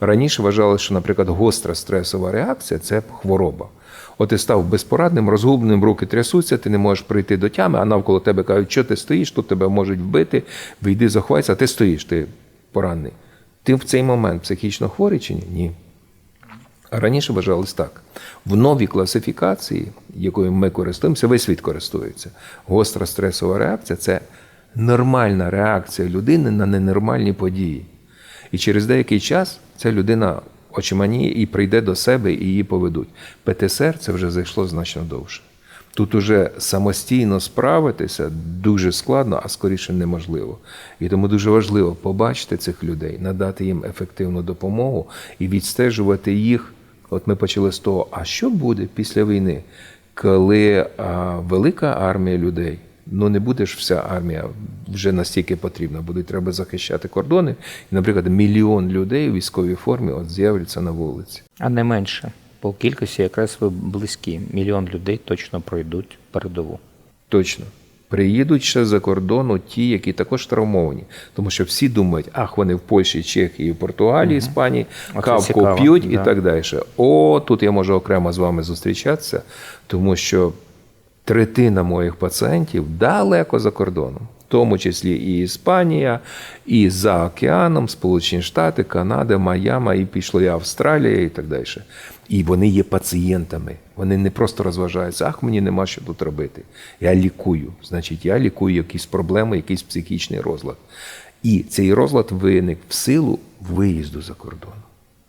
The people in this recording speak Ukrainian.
Раніше вважали, що, наприклад, гостра стресова реакція це хвороба. От ти став безпорадним, розгубленим, руки трясуться, ти не можеш прийти до тями, а навколо тебе кажуть, що ти стоїш, тут тебе можуть вбити, вийди, заховайся, а ти стоїш, ти поранений. Ти в цей момент психічно хворий чи ні? Ні. А раніше вважалось так. В новій класифікації, якою ми користуємося, весь світ користується. Гостра стресова реакція це нормальна реакція людини на ненормальні події. І через деякий час ця людина очиманіє і прийде до себе, і її поведуть. ПТСР це вже зайшло значно довше. Тут уже самостійно справитися дуже складно, а скоріше неможливо. І тому дуже важливо побачити цих людей, надати їм ефективну допомогу і відстежувати їх. От ми почали з того, а що буде після війни, коли а, велика армія людей, ну не буде ж вся армія вже настільки потрібна, буде треба захищати кордони. І, наприклад, мільйон людей у військовій формі от з'являться на вулиці. А не менше. По кількості якраз ви близькі. Мільйон людей точно пройдуть передову. Точно. Приїдуть ще за кордону ті, які також травмовані. Тому що всі думають, ах, вони в Польщі, Чехії, Португалії, Іспанії, Оце кавку п'ють і так далі. О, тут я можу окремо з вами зустрічатися, тому що третина моїх пацієнтів далеко за кордоном. В тому числі і Іспанія, і за океаном, Сполучені Штати, Канада, Майама, і пішло і Австралія, і так далі. І вони є пацієнтами. Вони не просто розважаються, ах, мені нема що тут робити. Я лікую. Значить, я лікую якісь проблеми, якийсь психічний розлад. І цей розлад виник в силу виїзду за кордон.